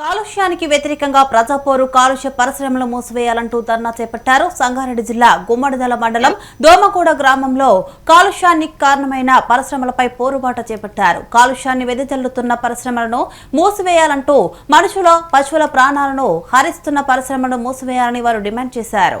కాలుష్యానికి వ్యతిరేకంగా ప్రజాపోరు కాలుష్య పరిశ్రమలు మూసివేయాలంటూ ధర్నా చేపట్టారు సంగారెడ్డి జిల్లా గుమ్మడిదల మండలం దోమగూడ గ్రామంలో కాలుష్యానికి కారణమైన పరిశ్రమలపై పోరుబాట చేపట్టారు. కాలుష్యాన్ని వెదజల్లుతున్న పరిశ్రమలను మూసివేయాలంటూ మనుషుల పశువుల ప్రాణాలను హరిస్తున్న పరిశ్రమలను మూసివేయాలని వారు డిమాండ్ చేశారు.